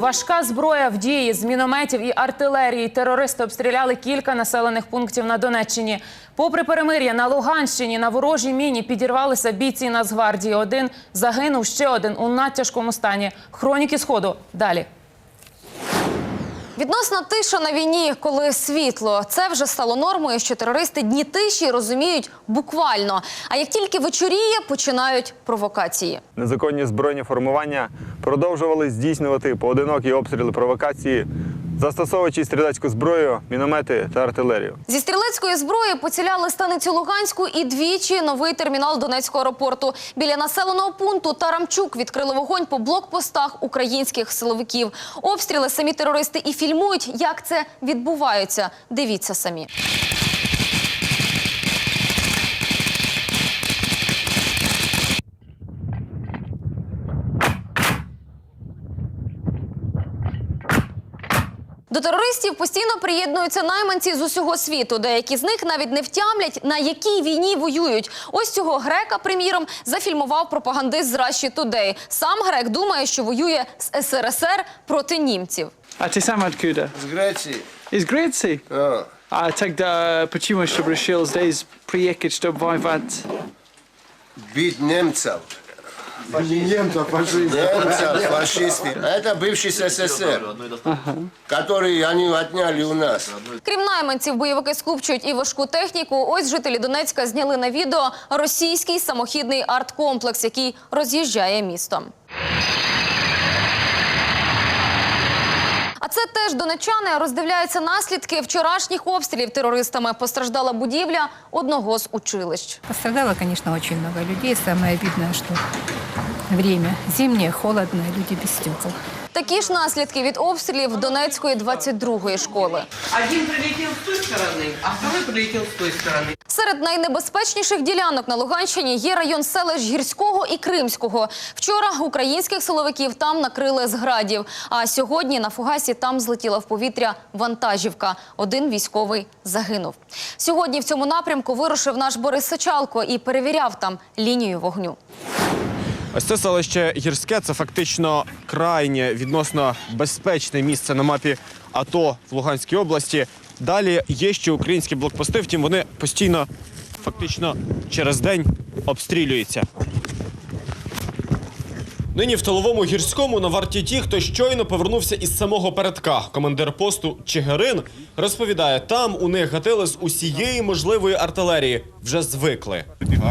Важка зброя в дії з мінометів і артилерії. Терористи обстріляли кілька населених пунктів на Донеччині. Попри перемир'я на Луганщині на ворожій міні підірвалися бійці Нацгвардії. Один загинув, ще один у надтяжкому стані. Хроніки сходу далі. Відносна тиша на війні, коли світло. Це вже стало нормою, що терористи дні тиші розуміють буквально. А як тільки вечоріє, починають провокації. Незаконні збройні формування продовжували здійснювати поодинокі обстріли провокації, застосовуючи стрілецьку зброю, міномети та артилерію. Зі стрілецької зброї поціляли станицю Луганську і двічі новий термінал Донецького аеропорту. Біля населеного пункту Тарамчук відкрили вогонь по блокпостах українських силовиків. Обстріли самі терористи і фільмують, як це відбувається. Дивіться самі. До терористів постійно приєднуються найманці з усього світу. Деякі з них навіть не втямлять, на якій війні воюють. Ось цього грека, приміром, зафільмував пропагандист з Russia Today. Сам грек думає, що воює з СРСР проти німців. А ти сам откуда? З Греції. Із Греції? А, А так да, почему, щоб решил здесь приехать, чтобы воевать? від німців. Немцев, фашистов. Немцев, фашисты. Это бывший СССР, который они отняли у нас. Крім найманців, бойовики скупчують і важку техніку. Ось жителі Донецька зняли на відео російський самохідний арткомплекс, який роз'їжджає містом. А це теж донечани роздивляються наслідки вчорашніх обстрілів терористами. Постраждала будівля одного з училищ. Пострадало, конечно, очень много людей. Самое обидное, что время зимнее, холодное, люди без стекол. Такі ж наслідки від обстрілів Донецької 22-ї школи. Один прилетел с той стороны, а второй прилетел с той стороны. Серед найнебезпечніших ділянок на Луганщині є район селищ Гірського і Кримського. Вчора українських силовиків там накрили з градів. А сьогодні на фугасі там злетіла в повітря вантажівка. Один військовий загинув. Сьогодні в цьому напрямку вирушив наш Борис Сачалко і перевіряв там лінію вогню. Ось це селище Гірське це фактично крайнє відносно безпечне місце на мапі АТО в Луганській області. Далі є ще українські блокпости, втім вони постійно, фактично через день обстрілюються. Нині в тиловому гірському на варті ті, хто щойно повернувся із самого передка. Командир посту Чигирин розповідає, там у них гатили з усієї можливої артилерії. Вже звикли.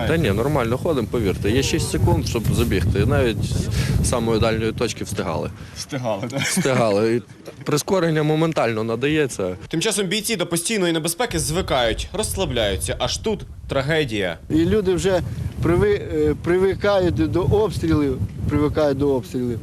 Та ні, нормально ходимо, повірте. Є 6 секунд, щоб забігти. Навіть з самої дальньої точки встигали. Встигали, так? Встигали. І прискорення моментально надається. Тим часом бійці до постійної небезпеки звикають, розслабляються. Аж тут трагедія. І люди вже привикають до обстрілів, привикають до обстрілів.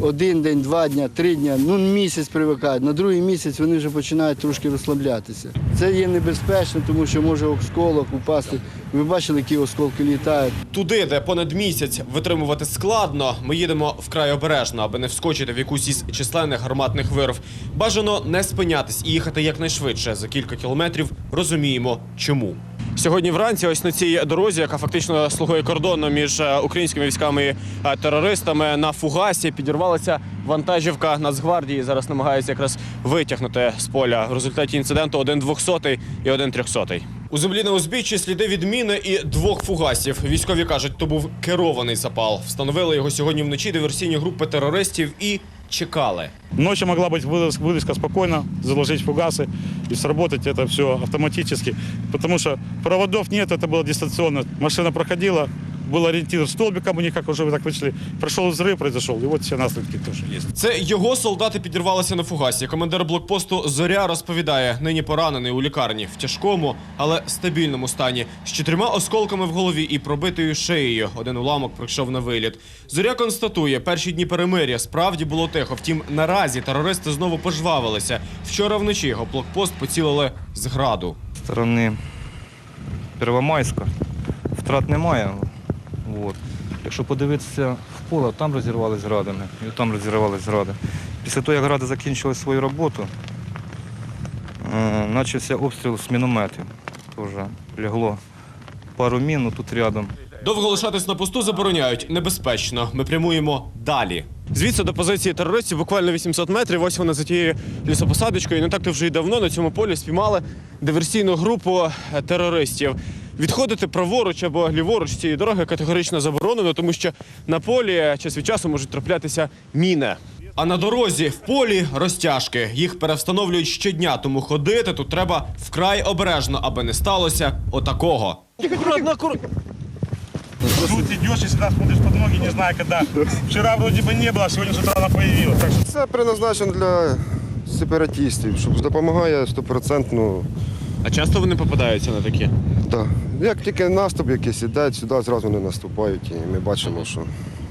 Один день, два дня, три дня, ну місяць привикають. На другий місяць вони вже починають трошки розслаблятися. Це є небезпечно, тому що може осколок упасти. Ви бачили, які осколки літають. Туди, де понад місяць витримувати складно, ми їдемо вкрай обережно, аби не вскочити в якусь із численних гарматних вирв. Бажано не спинятись і їхати якнайшвидше. За кілька кілометрів розуміємо, чому. Сьогодні вранці, ось на цій дорозі, яка фактично слугує кордоном між е, українськими військами і е, терористами, на фугасі підірвалася вантажівка Нацгвардії. Зараз намагаються якраз витягнути з поля. В результаті інциденту один 200 і один 300 У землі на узбіччі сліди від міни і двох фугасів. Військові кажуть, то був керований запал. Встановили його сьогодні вночі диверсійні групи терористів і чекали. Ночью могла быть вылаз- вылазка спокойно, заложить фугасы и сработать это все автоматически. Потому что проводов нет, это было дистанционно. Машина проходила, был ориентир столбиком, у них как уже вы так вышли. Прошел взрыв, произошел, и вот все наследки тоже есть. Це його солдати підірвалися на фугасі. Командир блокпосту Зоря розповідає, нині поранений у лікарні в тяжкому, але стабільному стані, з чотирма осколками в голові і пробитою шиєю. Один уламок прийшов на виліт. Зоря констатує, перші дні перемир'я справді було тихо. Втім, наразі терористи знову пожвавилися. Вчора вночі його блокпост поцілили з граду. сторони Первомайська. Втрат немає. От. Якщо подивитися в поле, там розірвались градами, і там розірвались гради. Після того, як гради закінчили свою роботу, е, почався обстріл з мінометів. Теж лягло пару мін ну, тут рядом. Довго лишатись на посту забороняють. Небезпечно. Ми прямуємо далі. Звідси до позиції терористів буквально 800 метрів. Ось вони за тією лісопосадочкою. І не так то вже й давно на цьому полі спіймали диверсійну групу е, терористів. Відходити праворуч або ліворуч цієї дороги категорично заборонено, тому що на полі час від часу можуть траплятися міни. А на дорозі в полі розтяжки. Їх перевстановлюють щодня, тому ходити тут треба вкрай обережно, аби не сталося отакого. Тут идешь и всегда смотришь под ноги, не знаю когда. Вчера вроде бы не было, а сегодня с утра она появилась. Так что Це предназначено для сепаратистів, щоб допомагає стопроцентно. А часто вони попадаються на такі? Да. Як тільки наступ якийсь іде, сюди зразу не наступають. І ми бачимо, що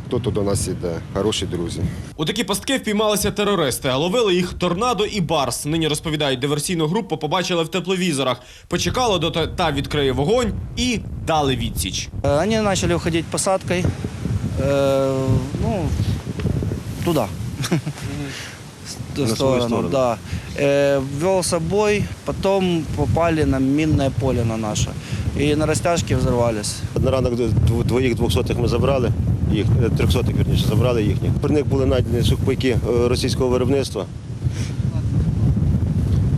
хто-то до нас іде, хороші друзі. У такі пастки впіймалися терористи. а Ловили їх торнадо і барс. Нині розповідають, диверсійну групу побачили в тепловізорах. Почекали, доти та відкриє вогонь і дали відсіч. Они начали уходить посадкой, э, ну, туда. В ту сторону, да. Э, вел с собой, потом попали на минное поле на наше. И на растяжке взорвались. На ранок дв- двоїх двохсотих ми забрали, їх е, трьохсотих, вірніше, забрали їхніх. При них були знайдені сухпайки е, російського виробництва.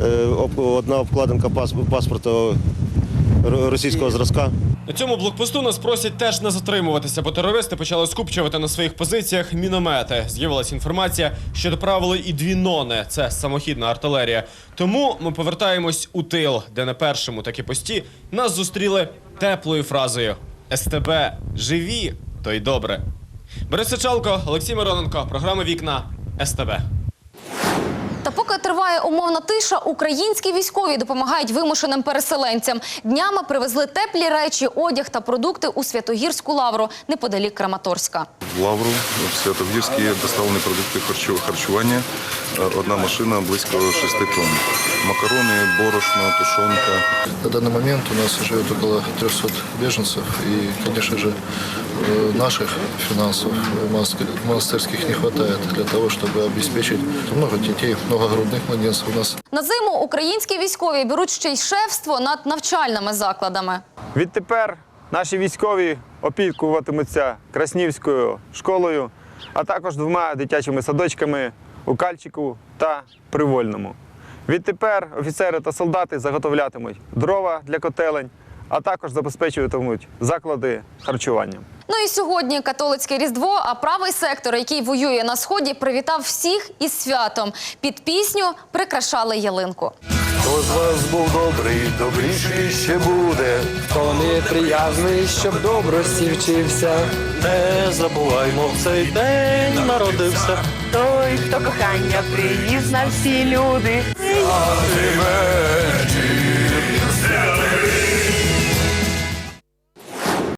Е, Одна обкладинка пас- паспорта е, російського зразка. На цьому блокпосту нас просять теж не затримуватися, бо терористи почали скупчувати на своїх позиціях міномети. З'явилася інформація, що доправили і дві нони. Це самохідна артилерія. Тому ми повертаємось у тил, де на першому такі пості нас зустріли теплою фразою СТБ живі, то й добре. Борис Сичалко, Олексій Мироненко, програма Вікна СТБ. Та поки триває умовна тиша, українські військові допомагають вимушеним переселенцям. Днями привезли теплі речі, одяг та продукти у Святогірську лавру неподалік Краматорська. В Лавру в Святогірській доставлені продукти харчу- харчування. Е, Одна машина близько 6 тонн. Макарони, борошно, тушонка. На данный момент у нас живет около 300 беженцев. И, конечно же, э, наших финансов э, монастырь- монастырских не хватает для того, чтобы обеспечить много детей, много грудных младенцев у нас. На зиму українські військові беруть ще й шефство над навчальними закладами. Відтепер наші військові опікуватимуться Краснівською школою, а також двома дитячими садочками у Кальчику та Привольному. Відтепер офіцери та солдати заготовлятимуть дрова для котелень, а також забезпечуватимуть заклади харчування. Ну і сьогодні католицьке різдво. А правий сектор, який воює на сході, привітав всіх із святом. Під пісню прикрашали ялинку. Хто з вас був добрий, добріший ще буде. Хто не приязний, щоб добрості вчився. Не забуваймо, в цей день народився. Той, хто кохання приніс на всі люди. Аmen.